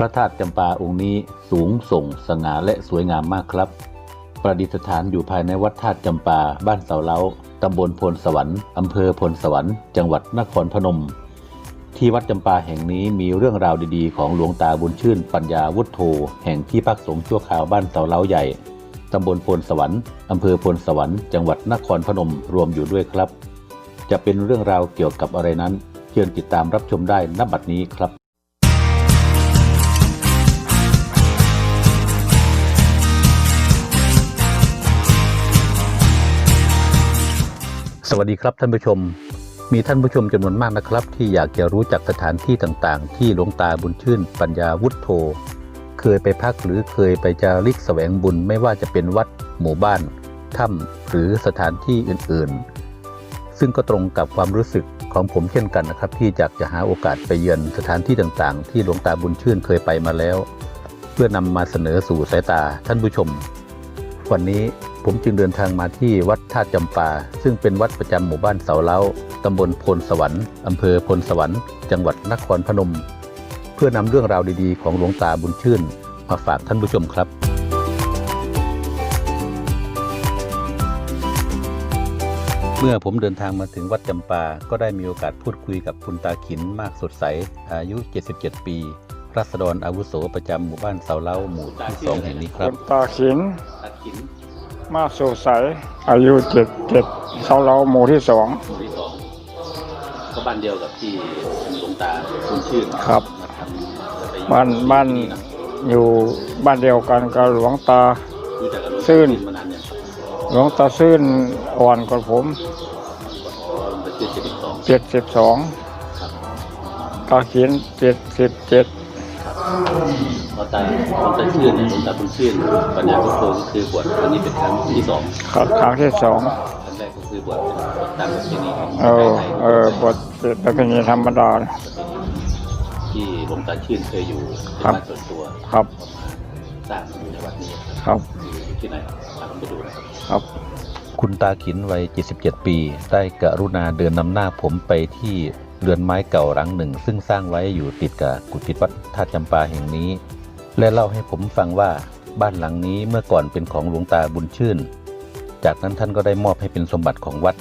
พระธาตุจำปาองค์นี้สูงส่งสง่าและสวยงามมากครับ ประดิษฐานอยู่ภายในวัดธาตุจำปาบ้านเสาเล้าตำบลพลสวรรค์อำเภอพลสวรรค์ จังหวัดนครพนม ที่วัดจำปาแห่งนี้มีเรื่องราวดีๆ ของหลวงตาบุญชื่น ปัญญาวุฒโธแห่งที่พักสงฆ์ชั่วคราวบ้านเสาเล้าใหญ่ตำบลพลสวรรค์อำเภอพลสวรรค์ จังหวัดนครพนมรวมอยู่ด้วยครับ จะเป็นเรื่องราวเกี่ยวกับอะไรนั้น เชิญติดตามรับชมได้ณบัดนี้ครับ สวัสดีครับท่านผู้ชม มีท่านผู้ชมจำนวนมากนะครับ ที่อยากจะรู้จักสถานที่ต่างๆ ที่หลวงตาบุญชื่น ปัญญาวุฒโธเคยไปพักหรือเคยไปจาริกแสวงบุญไม่ว่าจะเป็นวัด หมู่บ้านถ้ำหรือสถานที่อื่นๆ ซึ่งก็ตรงกับความรู้สึกของผมเช่นกันนะครับ ที่อยากจะหาโอกาสไปเยือนสถานที่ต่างๆ ที่หลวงตาบุญชื่นเคยไปมาแล้ว เพื่อนำมาเสนอสู่สายตาท่านผู้ชม วันนี้ ผมจึงเดินทางมาที่วัดธาตุจำปา ซึ่งเป็นวัดประจำหมู่บ้านเสาเล้าตำบลพลสวรรค์อำเภอพลสวรรค์ จังหวัดนครพนม เพื่อนำเรื่องราวดีๆ ของหลวงตาบุญชื่น มาฝากท่านผู้ชมครับเมื่อผมเดินทางมาถึงวัดจำปา ก็ได้มีโอกาสพูดคุยกับคุณตาขินมากสดใส อายุ 77 ปี รัษฎรอาวุโสประจำหมู่บ้านเสาเล้าหมู่ที่สองแห่งนี้คครับนตาขินตาขิน มาสุใสอายุเจ็ดเจ็ดเขาเราหมู่ที่สองหมู่ที่สองก็บ้านเดียวกับที่หลวงตาคุณชื่นครับมาทำไปอยู่บ้านบ้านที่ะอยู่บ้านเดียวกันกับหลวงตารู้จักกับหลวงตาซื่นมานานเนี่ยงหลวงตาซื่นอ่อนกว่าผมอ๋อหลวงตาชื่นเจ็ดสิบสองเจ็ดสิบสองครับตาขินเจ็ดสิบเจ็ด หลวงตาหลวงตาชื่นเนี่ยหลวงตาคุณชื่นปัญญาพุทโธก็คือบวชอันนี้เป็นครั้งที่สองครับครั้งที่สองครั้งแรกก็คือบวชเป็นตามประเพณีของเออไทยเออบทเป็นประเพณีธรรมดา ที่หลวงตาชื่นเคยอยู่เป็นครับบ้านส่วนตัวครับ สร้างอยู่ในวัดนี้ครับ อยู่ที่ไหนครับตามไปดูนะครับ ครับ คุณตาขินวัย 77 ปี ได้กรุณาเดินนำหน้าผมไปที่เรือนไม้เก่าหลังหนึ่ง ซึ่งสร้างไว้อยู่ติดกับกุฏิวัดท่าจำปาแห่งนี้ และเล่าให้ผมฟังว่าบ้านหลังนี้เมื่อก่อนเป็นของหลวงตาบุญชื่น จากนั้นท่านก็ได้มอบให้เป็นสมบัติของวัด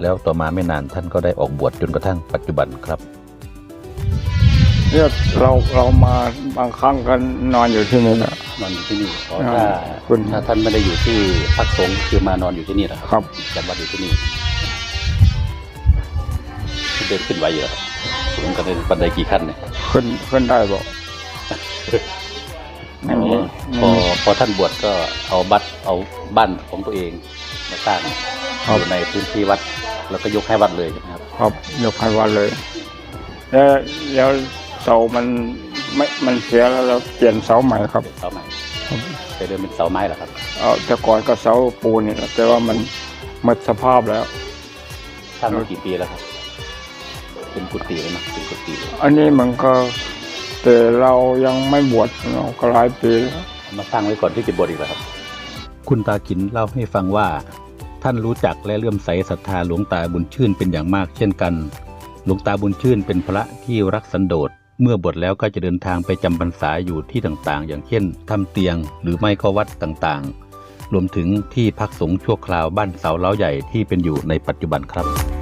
แล้วต่อมาไม่นานท่านก็ได้ออกบวชจนกระทั่งปัจจุบันครับเนี่ยเราเรามาบางครั้งก็นอนอยู่ที่นี่แหละนอนอยู่ที่นี่อ๋ออ่าถ้าคุณถ้าท่านไม่ได้อยู่ที่พักสงฆ์คือมานอนอยู่ที่นี่แหละครับจำวัดอยู่ที่นี่เดินขึ้นไหวอยู่แล้วครับสูงกันได้บันไดกี่ขั้นเนี่ยขึ้นขึ้นได้บอก ไม่มีพอพอท่านบวชก็เอาบัตรเอาบ้านของตัวเองมาสร้างอยู่ในพื้นที่วัด แล้วก็ยกให้วัดเลยใช่ไหมครับครับยกให้วันเลย แล้วแล้วเสามันไม่มันเสียแล้วเราเปลี่ยนเสาใหม่ครับเสาไม้แต่เดิมเป็นเสาไม้เหรอครับเอาแต่ก่อนก็เสาปูนนี่แหละแต่ว่ามันหมดสภาพแล้วสร้างมากี่ปีแล้วครับ เป็นกุฏิเลยนะเป็นกุฏิเลยอันนี้มันก็ แต่เรายังไม่บวชเราก็หลายปีแล้วมาสร้างไว้ก่อนที่จะบวชอีกเหรอครับ คุณตาขินเล่าให้ฟังว่า ท่านรู้จักและเลื่อมใสศรัทธาหลวงตาบุญชื่นเป็นอย่างมากเช่นกัน หลวงตาบุญชื่นเป็นพระที่รักสันโดษเมื่อบวชแล้วก็จะเดินทางไปจำพรรษาอยู่ที่ต่างๆ อย่างเช่นทำเตียงหรือไม่ก็วัดต่างๆ รวมถึงที่พักสงฆ์ชั่วคราวบ้านเสาเล้าใหญ่ที่เป็นอยู่ในปัจจุบันครับ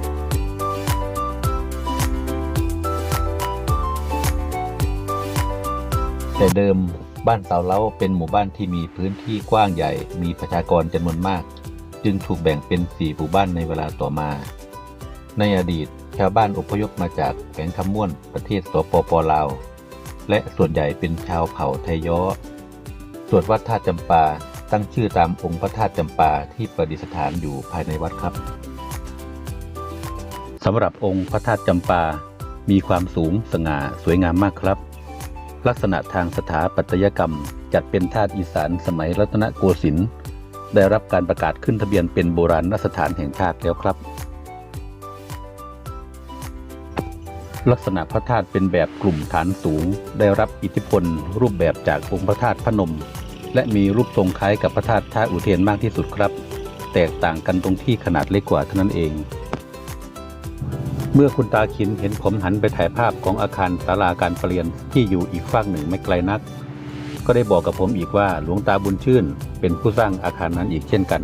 แต่เดิมบ้านเสาเล้าเป็นหมู่บ้านที่มีพื้นที่กว้างใหญ่ มีประชากรจำนวนมาก จึงถูกแบ่งเป็นสี่หมู่บ้านในเวลาต่อมา ในอดีตชาวบ้านอพยพมาจากแขวงคำม่วนประเทศสปปลาว และส่วนใหญ่เป็นชาวเผ่าไทยย้อส่วนวัดธาตุจำปาตั้งชื่อตามองค์พระธาตุจำปาที่ประดิษฐานอยู่ภายในวัดครับสำหรับองค์พระธาตุจำปา มีความสูงสง่าสวยงามมากครับ ลักษณะทางสถาปัตยกรรม จัดเป็นธาตุอีสานสมัยรัตนโกสินทร์ได้รับการประกาศขึ้นทะเบียนเป็นโบราณสถานแห่งชาติแล้วครับ ลักษณะพระธาตุเป็นแบบกลุ่มฐานสูง ได้รับอิทธิพล รูปแบบจากองค์พระธาตุพนม และมีรูปทรงคล้ายกับพระธาตุท่าอุเทนมากที่สุดครับ แตกต่างกันตรงที่ขนาดเล็กกว่าเท่านั้นเอง เมื่อคุณตาขินเห็นผมหันไปถ่ายภาพของอาคารศาลาการประเรียนที่อยู่อีกฝั่งหนึ่งไม่ไกลนัก ก็ได้บอกกับผมอีกว่าหลวงตาบุญชื่น เป็นผู้สร้างอาคารนั้นอีกเช่นกัน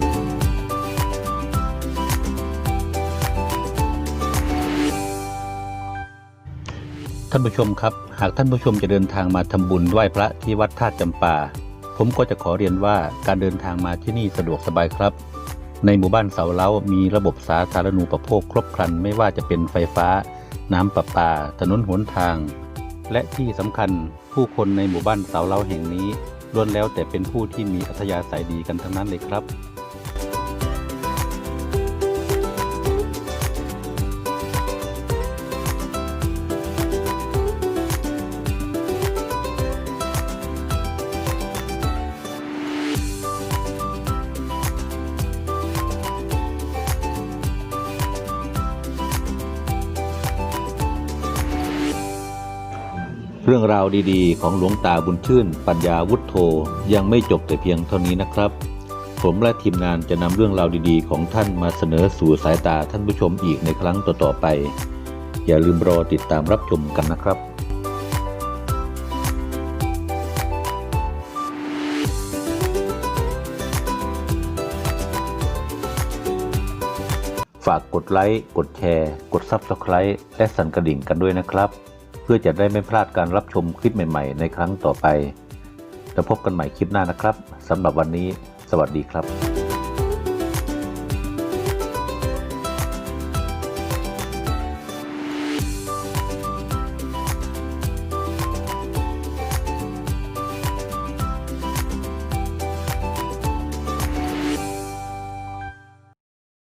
ท่านผู้ชมครับ หากท่านผู้ชมจะเดินทางมาทำบุญไหว้พระที่วัดธาตุจำปา ผมก็จะขอเรียนว่าการเดินทางมาที่นี่สะดวกสบายครับ ในหมู่บ้านเสาเล้ามีระบบสาธารณูปโภคครบครันไม่ว่าจะเป็นไฟฟ้า น้ำประปา ถนนหนทาง และที่สำคัญผู้คนในหมู่บ้านเสาเล้าแห่งนี้ล้วนแล้วแต่เป็นผู้ที่มีอัธยาศัยดีกันทั้งนั้นเลยครับ รื่องราวดีๆ ของหลวงตาบุญชื่น ปัญญาวุฒโธยังไม่จบแต่เพียงเท่านี้นะครับ ผมและทีมงานจะนำเรื่องราวดีๆ ของท่านมาเสนอสู่สายตาท่านผู้ชมอีกในครั้งต่อๆไป อย่าลืมรอติดตามรับชมกันนะครับฝากกดไลค์ กดแชร์ กด Subscribe และสั่นกระดิ่งกันด้วยนะครับ เพื่อจะได้ไม่พลาดการรับชมคลิปใหม่ ๆ ในครั้งต่อไปแล้วพบกันใหม่คลิปหน้านะครับสำหรับวันนี้ สวัสดีครับ